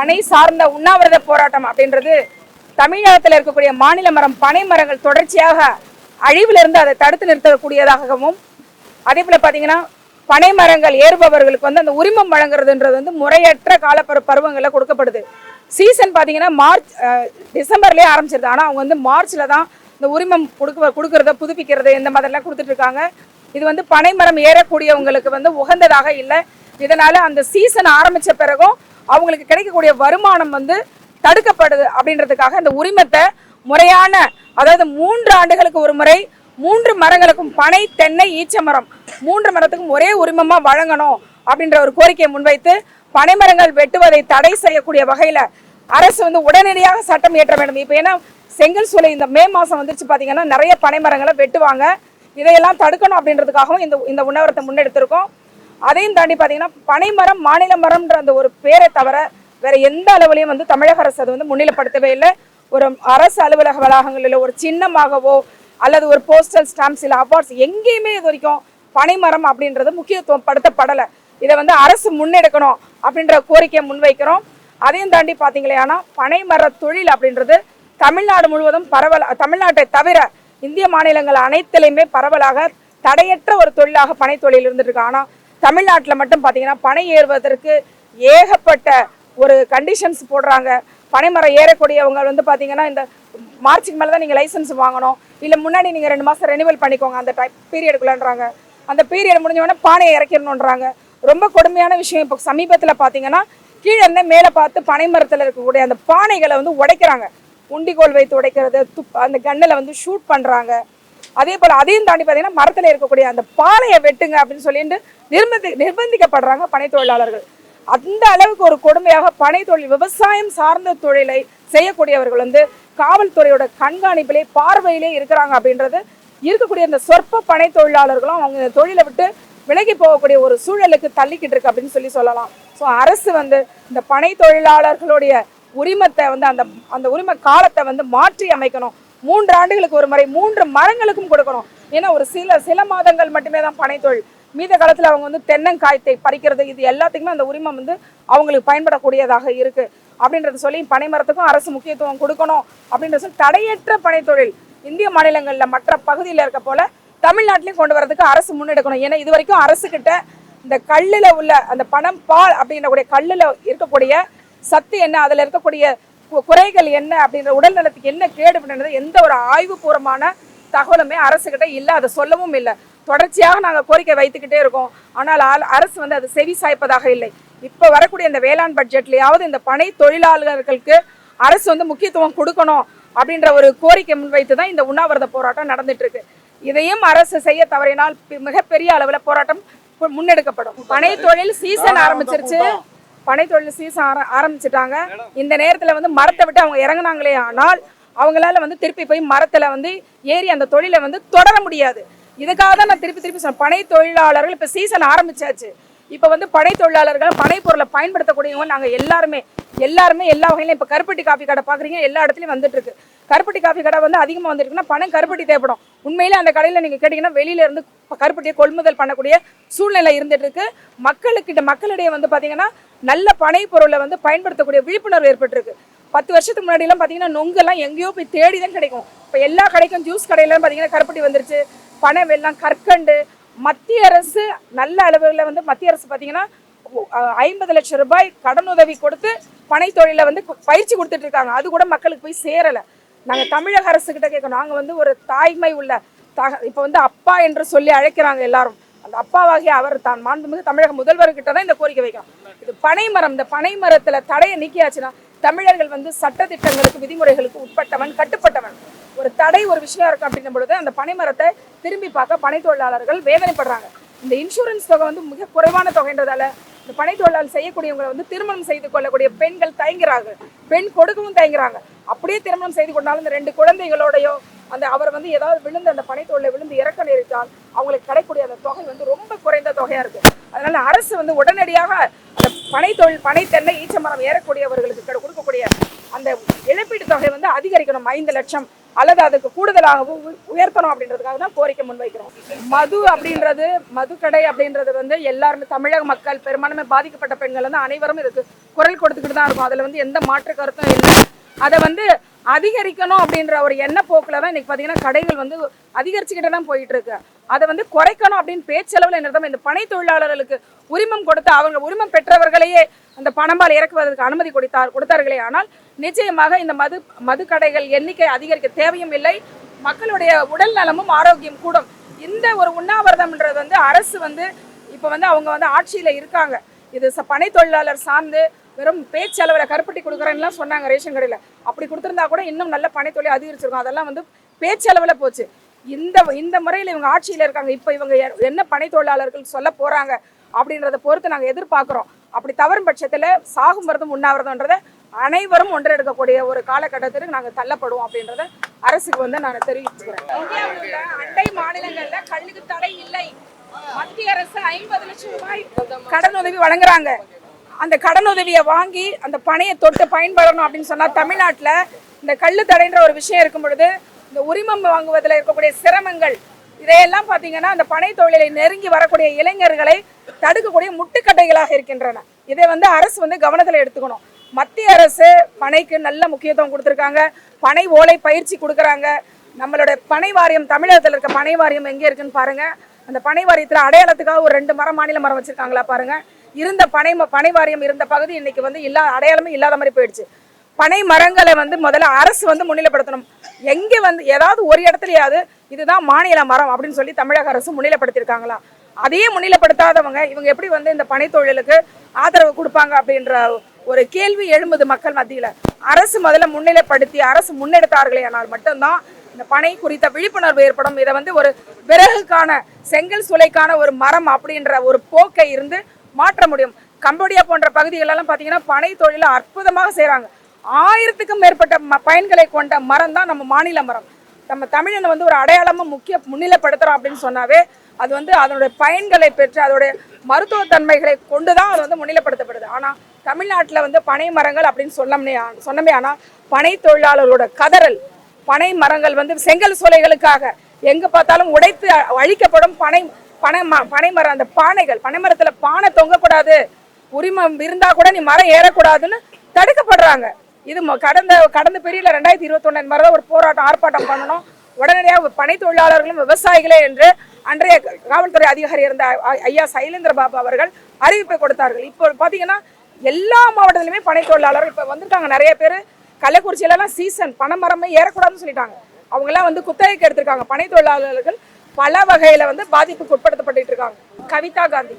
பனை சார்ந்த உண்ணாவிரத போராட்டம் அப்படின்றது தமிழகத்தில் இருக்கக்கூடிய மாநில மரம் பனை மரங்கள் தொடர்ச்சியாக அழிவிலிருந்து அதை தடுத்து நிறுத்தக்கூடியதாகவும் அதே போல் பார்த்தீங்கன்னா பனை மரங்கள் ஏறுபவர்களுக்கு வந்து அந்த உரிமம் வழங்குறதுன்றது வந்து முறையற்ற காலப்பரு பருவங்களில் கொடுக்கப்படுது. சீசன் பார்த்தீங்கன்னா மார்ச் டிசம்பர்லேயே ஆரம்பிச்சிருது. ஆனால் அவங்க வந்து மார்ச்சில் தான் இந்த உரிமம் கொடுக்க கொடுக்கறத புதுப்பிக்கிறது இந்த மாதிரிலாம் கொடுத்துட்ருக்காங்க இது வந்து பனை மரம் ஏறக்கூடியவங்களுக்கு வந்து உகந்ததாக இல்லை. இதனால் அந்த சீசன் ஆரம்பித்த பிறகும் அவங்களுக்கு கிடைக்கக்கூடிய வருமானம் வந்து தடுக்கப்படுது அப்படின்றதுக்காக இந்த உரிமத்தை முறையான அதாவது மூன்று ஆண்டுகளுக்கு ஒரு முறை மூன்று மரங்களுக்கும் பனை தென்னை ஈச்ச மரம் மூன்று மரத்துக்கும் ஒரே உரிமமாக வழங்கணும் அப்படின்ற ஒரு கோரிக்கையை முன்வைத்து பனை மரங்கள் வெட்டுவதை தடை செய்யக்கூடிய வகையில் அரசு வந்து உடனடியாக சட்டம் இயற்ற வேண்டும். இப்போ ஏன்னா செங்கல் சூளை இந்த மே மாதம் வந்துருச்சு பார்த்திங்கன்னா நிறைய பனை மரங்களை வெட்டுவாங்க. இதையெல்லாம் தடுக்கணும் அப்படின்றதுக்காகவும் இந்த இந்த உணவரத்தை முன்னெடுத்திருக்கோம். அதையும் தாண்டி பார்த்தீங்கன்னா பனைமரம் மாநில மரம்ன்ற அந்த ஒரு பேரை தவிர வேற எந்த அளவுலையும் வந்து தமிழக அரசு அதை வந்து முன்னிலைப்படுத்தவே இல்லை. ஒரு அரசு அலுவலக வளாகங்களில் ஒரு சின்னமாகவோ அல்லது ஒரு போஸ்டல் ஸ்டாம்ப்ஸ் இல்லை அவார்ட்ஸ் எங்கேயுமே இது வரைக்கும் பனைமரம் அப்படின்றது முக்கியத்துவம் படுத்தப்படலை. இதை வந்து அரசு முன்னெடுக்கணும் அப்படின்ற கோரிக்கையை முன்வைக்கிறோம். அதையும் தாண்டி பார்த்தீங்களே ஆனால் பனைமர தொழில் அப்படின்றது தமிழ்நாடு முழுவதும் பரவல் தமிழ்நாட்டை தவிர இந்திய மாநிலங்கள் அனைத்திலையுமே பரவலாக தடையற்ற ஒரு தொழிலாக பனை தொழில் இருந்துட்டு இருக்கு. ஆனால் தமிழ்நாட்டில் மட்டும் பார்த்தீங்கன்னா பனை ஏறுவதற்கு ஏகப்பட்ட ஒரு கண்டிஷன்ஸ் போடுறாங்க. பனைமரம் ஏறக்கூடியவங்க வந்து பார்த்தீங்கன்னா இந்த மார்ச்சுக்கு மேலே தான் நீங்கள் லைசன்ஸ் வாங்கணும். இல்லை முன்னாடி நீங்கள் ரெண்டு மாதம் ரெனிவல் பண்ணிக்கோங்க அந்த டைப் பீரியடுக்குள்ளன்றாங்க அந்த பீரியட் முடிஞ்சவொடனே பானையை இறக்கிடணுன்றாங்க ரொம்ப கொடுமையான விஷயம். இப்போ சமீபத்தில் பார்த்தீங்கன்னா கீழே இருந்தே மேலே பார்த்து பனைமரத்தில் இருக்கக்கூடிய அந்த பானைகளை வந்து உடைக்கிறாங்க. உண்டிகோல் வைத்து உடைக்கிறது துப் அந்த கண்ணில் வந்து ஷூட் பண்ணுறாங்க அதே போல் அதையும் தாண்டி பார்த்தீங்கன்னா மரத்தில் இருக்கக்கூடிய அந்த பாலையை வெட்டுங்க அப்படின்னு சொல்லிட்டு நிர்பந்தி நிர்பந்திக்கப்படுறாங்க பனை தொழிலாளர்கள். அந்த அளவுக்கு ஒரு கொடுமையாக பனை தொழில் விவசாயம் சார்ந்த தொழிலை செய்யக்கூடியவர்கள் வந்து காவல்துறையோட கண்காணிப்பிலே பார்வையிலே இருக்கிறாங்க அப்படின்றது இருக்கக்கூடிய இந்த சொற்ப பனை தொழிலாளர்களும் அவங்க தொழிலை விட்டு விலகி போகக்கூடிய ஒரு சூழலுக்கு தள்ளிக்கிட்டு இருக்கு அப்படின்னு சொல்லி சொல்லலாம். ஸோ அரசு வந்து இந்த பனை தொழிலாளர்களுடைய உரிமத்தை வந்து அந்த அந்த உரிமை காலத்தை வந்து மாற்றி அமைக்கணும். மூன்று ஆண்டுகளுக்கு ஒரு முறை மூன்று மரங்களுக்கும் கொடுக்கணும். ஏன்னா ஒரு சில சில மாதங்கள் மட்டுமே தான் பனைத்தொழில் மீத காலத்தில் அவங்க வந்து தென்னங்காயத்தை பறிக்கிறது இது எல்லாத்துக்குமே அந்த உரிமம் வந்து அவங்களுக்கு பயன்படக்கூடியதாக இருக்கு. அப்படின்றத சொல்லி பனை மரத்துக்கும் அரசு முக்கியத்துவம் கொடுக்கணும் அப்படின்றது சொல்லி தடையற்ற பனைத்தொழில் இந்திய மாநிலங்களில் மற்ற பகுதியில் இருக்க போல தமிழ்நாட்டிலையும் கொண்டு வரதுக்கு அரசு முன்னெடுக்கணும். ஏன்னா இது வரைக்கும் அரசு கிட்ட இந்த கல்லில் உள்ள அந்த பணம் பால் அப்படின்றக்கூடிய கல்லில் இருக்கக்கூடிய சத்து என்ன அதில் இருக்கக்கூடிய குறைகள் என்ன அப்படின்ற உடல் நலத்துக்கு என்ன கேடு அப்படின்றது எந்த ஒரு ஆய்வுபூர்வமான தகவலுமே அரசு கிட்ட இல்லை அதை சொல்லவும் இல்லை. தொடர்ச்சியாக நாங்கள் கோரிக்கை வைத்துக்கிட்டே இருக்கோம். ஆனால் அரசு வந்து அது செவி சாய்ப்பதாக இல்லை. இப்போ வரக்கூடிய இந்த வேளாண் பட்ஜெட்லயாவது இந்த பனை தொழிலாளர்களுக்கு அரசு வந்து முக்கியத்துவம் கொடுக்கணும் அப்படின்ற ஒரு கோரிக்கை முன்வைத்து தான் இந்த உண்ணாவிரத போராட்டம் நடந்துட்டு இருக்கு இதையும் அரசு செய்ய தவறினால் மிகப்பெரிய அளவில் போராட்டம் முன்னெடுக்கப்படும். பனை தொழில் சீசன் ஆரம்பிச்சிருச்சு. பனை தொழில் சீசன் ஆர ஆரம்பிச்சிட்டாங்க. இந்த நேரத்தில் வந்து மரத்தை விட்டு அவங்க இறங்குனாங்களே ஆனால் அவங்களால வந்து திருப்பி போய் மரத்தில் வந்து ஏறி அந்த தொழிலை வந்து தொடர முடியாது. இதுக்காக தான் நான் திருப்பி திருப்பி சொன்னேன். பனை தொழிலாளர்கள் இப்போ சீசன் ஆரம்பிச்சாச்சு. இப்போ வந்து பனை தொழிலாளர்கள் பனை பொருளை பயன்படுத்தக்கூடியவங்க நாங்கள் எல்லாருமே எல்லாருமே எல்லா வகையிலும் இப்போ கருப்பட்டி காஃபி கடை பார்க்குறீங்க எல்லா இடத்துலையும் வந்துட்டு இருக்கு கருப்பட்டி காஃபி கடை வந்து அதிகமாக வந்துருக்குன்னா பணம் கருப்பட்டி தேவைப்படும். உண்மையிலே அந்த கடையில் நீங்கள் கேட்டிங்கன்னா வெளியில இருந்து கருப்பட்டியை கொள்முதல் பண்ணக்கூடிய சூழ்நிலை இருந்துட்டு இருக்கு மக்களுக்கிட்ட மக்களிடையே வந்து பார்த்தீங்கன்னா நல்ல பனை பொருளை வந்து பயன்படுத்தக்கூடிய விழிப்புணர்வு ஏற்பட்டிருக்கு. பத்து வருஷத்துக்கு முன்னாடிலாம் பார்த்தீங்கன்னா நொங்கெல்லாம் எங்கேயோ போய் தேடி தான் கிடைக்கும். இப்போ எல்லா கடைக்கும் ஜூஸ் கடையிலாம் பார்த்தீங்கன்னா கருப்பட்டி வந்துருச்சு. பனை வெள்ளம் கற்கண்டு மத்திய அரசு நல்ல அளவில் வந்து மத்திய அரசு பார்த்தீங்கன்னா ஐம்பது லட்சம் ரூபாய் கடனுதவி கொடுத்து பனை தொழிலை வந்து பயிற்சி கொடுத்துட்டு இருக்காங்க. அது கூட மக்களுக்கு போய் சேரலை. நாங்கள் தமிழக அரசுக்கிட்ட கேட்கணும். நாங்கள் வந்து ஒரு தாய்மை உள்ள த இப்போ வந்து அப்பா என்று சொல்லி அழைக்கிறாங்க எல்லாரும். அந்த அப்பாவாகிய அவர் தான் மாண்புமிகு தமிழக முதல்வர்கிட்ட தான் இந்த கோரிக்கை வைக்கிறோம். இது பனை மரம் இந்த பனை மரத்தில் தடையை நீக்கியாச்சுன்னா தமிழர்கள் வந்து சட்டதிட்டங்களுக்கு விதிமுறைகளுக்கு உட்பட்டவன் கட்டுப்பட்டவன். ஒரு தடை ஒரு விஷயம் இருக்கும் அப்படின்னும் பொழுது அந்த பனைமரத்தை திரும்பி பார்க்க பனை தொழிலாளர்கள் வேதனைப்படுறாங்க. இந்த இன்சூரன்ஸ் தொகை வந்து மிக குறைவான தொகைன்றதால இந்த பனை தொழிலாளர் செய்யக்கூடியவங்களை வந்து திருமணம் செய்து கொள்ளக்கூடிய பெண்கள் தயங்குறாங்க. பெண் கொடுக்கவும் தயங்குறாங்க. அப்படியே திருமணம் செய்து கொண்டாலும் இந்த ரெண்டு குழந்தைகளோடையோ அந்த அவர் வந்து ஏதாவது விழுந்து அந்த பனை விழுந்து இறக்க நேரிட்டால் அவங்களுக்கு கிடைக்கூடிய அந்த தொகை வந்து ரொம்ப குறைந்த தொகையா இருக்கு அதனால அரசு வந்து உடனடியாக அந்த பனை பனைத்தென்னை பனை மரம் ஈச்சமரம் ஏறக்கூடியவர்களுக்கு கொடுக்கக்கூடிய அந்த இழப்பீட்டு தொகை வந்து அதிகரிக்கணும். ஐந்து லட்சம் அல்லது அதுக்கு கூடுதலாகவும் உயர்த்தணும் அப்படின்றதுக்காக தான் கோரிக்கை முன்வைக்கிறோம். மது அப்படின்றது மதுக்கடை அப்படின்றது வந்து எல்லாருமே தமிழக மக்கள் பெரும்பான்மை பாதிக்கப்பட்ட பெண்கள் வந்து அனைவரும் இதுக்கு குரல் கொடுத்துக்கிட்டு தான் இருக்கும். அதில் வந்து எந்த மாற்று கருத்தும் இல்லை. அதை வந்து அதிகரிக்கணும் அப்படின்ற ஒரு எண்ண போக்கில் தான் இன்னைக்கு பார்த்தீங்கன்னா கடைகள் வந்து அதிகரிச்சுக்கிட்டு தான் போயிட்டு இருக்கு அதை வந்து குறைக்கணும் அப்படின்னு பேச்சளவில் என்ன இந்த பனை தொழிலாளர்களுக்கு உரிமம் கொடுத்து அவங்க உரிமம் பெற்றவர்களையே அந்த பணம்பால் இறக்குவதற்கு அனுமதி கொடுத்தார் கொடுத்தார்களே. ஆனால் நிச்சயமாக இந்த மது மதுக்கடைகள் எண்ணிக்கை அதிகரிக்க தேவையும் இல்லை. மக்களுடைய உடல் நலமும் ஆரோக்கியம் கூடும். இந்த ஒரு உண்ணாவிரதம்ன்றது வந்து அரசு வந்து இப்போ வந்து அவங்க வந்து ஆட்சியில் இருக்காங்க. இது ச பனை தொழிலாளர் சார்ந்து வெறும் பேச்சளவில் கருப்பட்டி கொடுக்குறேன்னுலாம் சொன்னாங்க ரேஷன் கடையில். அப்படி கொடுத்துருந்தா கூட இன்னும் நல்ல பனைத்தொழில் அதிகரிச்சிருக்கும். அதெல்லாம் வந்து பேச்சளவில் போச்சு. இந்த இந்த முறையில் இவங்க ஆட்சியில் இருக்காங்க. இப்போ இவங்க என்ன பனைத்தொழிலாளர்கள் சொல்ல போகிறாங்க அப்படின்றத பொறுத்து நாங்கள் எதிர்பார்க்குறோம். அப்படி தவறும் பட்சத்தில் சாகும் வரதும் உண்ணாவிரதம்ன்றதை அனைவரும் ஒன்றெடுக்கக்கூடிய ஒரு காலகட்டத்திற்கு நாங்கள் தள்ளப்படுவோம் அப்படின்றத அரசுக்கு வந்து நான் தெரிவிச்சுக்கிறேன். இந்தியாவில் உள்ள அண்டை மாநிலங்களில் கல்லுக்கு தடை இல்லை. மத்திய அரசு ஐம்பது லட்சம் ரூபாய் கடன் உதவி வழங்குறாங்க. அந்த கடன் உதவியை வாங்கி அந்த பணையை தொட்டு பயன்படணும் அப்படின்னு சொன்னால் தமிழ்நாட்டில் இந்த கல் தடைன்ற ஒரு விஷயம் இருக்கும் பொழுது இந்த உரிமம் வாங்குவதில் இருக்கக்கூடிய சிரமங்கள் இதையெல்லாம் பார்த்தீங்கன்னா அந்த பனை தொழிலை நெருங்கி வரக்கூடிய இளைஞர்களை தடுக்கக்கூடிய முட்டுக்கட்டைகளாக இருக்கின்றன. இதை வந்து அரசு வந்து கவனத்தில் எடுத்துக்கணும். மத்திய அரசு பனைக்கு நல்ல முக்கியத்துவம் கொடுத்துருக்காங்க. பனை ஓலை பயிற்சி கொடுக்குறாங்க. நம்மளோட பனை வாரியம் தமிழகத்தில் இருக்க பனை வாரியம் எங்கே இருக்குன்னு பாருங்கள் அந்த பனை வாரியத்தில் அடையாளத்துக்காக ஒரு ரெண்டு மரம் மாநில மரம் வச்சுருக்காங்களா பாருங்கள் இருந்த பனை ம- பனை வாரியம் இருந்த பகுதி இன்னைக்கு வந்து இல்லா அடையாளமே இல்லாத மாதிரி போயிடுச்சு. பனை மரங்களை வந்து முதல்ல அரசு வந்து முன்னிலைப்படுத்தணும். எங்கே வந்து ஏதாவது ஒரு இடத்துலையாவது இதுதான் மாநில மரம் அப்படின்னு சொல்லி தமிழக அரசு முன்னிலைப்படுத்தியிருக்காங்களா? அதையே முன்னிலைப்படுத்தாதவங்க இவங்க எப்படி வந்து இந்த பனை தொழிலுக்கு ஆதரவு கொடுப்பாங்க அப்படின்ற ஒரு கேள்வி எழும்புது மக்கள் மத்தியில். அரசு முதல்ல முன்னிலைப்படுத்தி அரசு முன்னெடுத்தார்களே ஆனால் மட்டும்தான் இந்த பனை குறித்த விழிப்புணர்வு ஏற்படும். இதை வந்து ஒரு விறகுக்கான செங்கல் சுலைக்கான ஒரு மரம் அப்படின்ற ஒரு போக்கை இருந்து மாற்ற முடியும். கம்போடியா போன்ற பகுதிகளெல்லாம் பார்த்தீங்கன்னா பனை தொழிலை அற்புதமாக செய்கிறாங்க ஆயிரத்துக்கும் மேற்பட்ட ம பயன்களை கொண்ட மரம் தான் நம்ம மாநில மரம். நம்ம தமிழனை வந்து ஒரு அடையாளமா முக்கிய முன்னிலைப்படுத்துகிறோம் அப்படின்னு சொன்னாவே அது வந்து அதனுடைய பயன்களை பெற்று அதோடைய மருத்துவ தன்மைகளை கொண்டு தான் அது வந்து முன்னிலைப்படுத்தப்படுது. ஆனால் தமிழ்நாட்டில் வந்து பனை மரங்கள் அப்படின்னு சொன்னோம்னே சொன்னமே ஆனால் பனை தொழிலாளர்களோட கதறல் பனை மரங்கள் வந்து செங்கல் சோலைகளுக்காக எங்கே பார்த்தாலும் உடைத்து அழிக்கப்படும் பனை பனை ம பனை மரம் அந்த பானைகள் பனை மரத்தில் பானை தொங்கக்கூடாது. உரிமம் இருந்தால் கூட நீ மரம் ஏறக்கூடாதுன்னு தடுக்கப்படுறாங்க. இது கடந்த கடந்த பெரியல ரெண்டாயிரத்தி இருபத்தொன்னு மாதிரி தான் ஒரு போராட்டம் ஆர்ப்பாட்டம் பண்ணணும். உடனடியாக பனை தொழிலாளர்களும் விவசாயிகளே என்று அன்றைய காவல்துறை அதிகாரி இருந்த ஐ- ஐயா சைலேந்திர பாபு அவர்கள் அறிவிப்பை கொடுத்தார்கள். இப்போ பார்த்தீங்கன்னா எல்லா மாவட்டத்திலுமே பனை தொழிலாளர்கள் இப்போ வந்திருக்காங்க. நிறைய பேர் கள்ளக்குறிச்சியிலலாம் சீசன் பனை மரமே ஏறக்கூடாதுன்னு சொல்லிட்டாங்க. அவங்கெல்லாம் வந்து குத்தகைக்கு எடுத்திருக்காங்க. பனை தொழிலாளர்கள் பல வகையில வந்து பாதிப்புக்கு உட்படுத்தப்பட்டு இருக்காங்க. கவிதா காந்தி.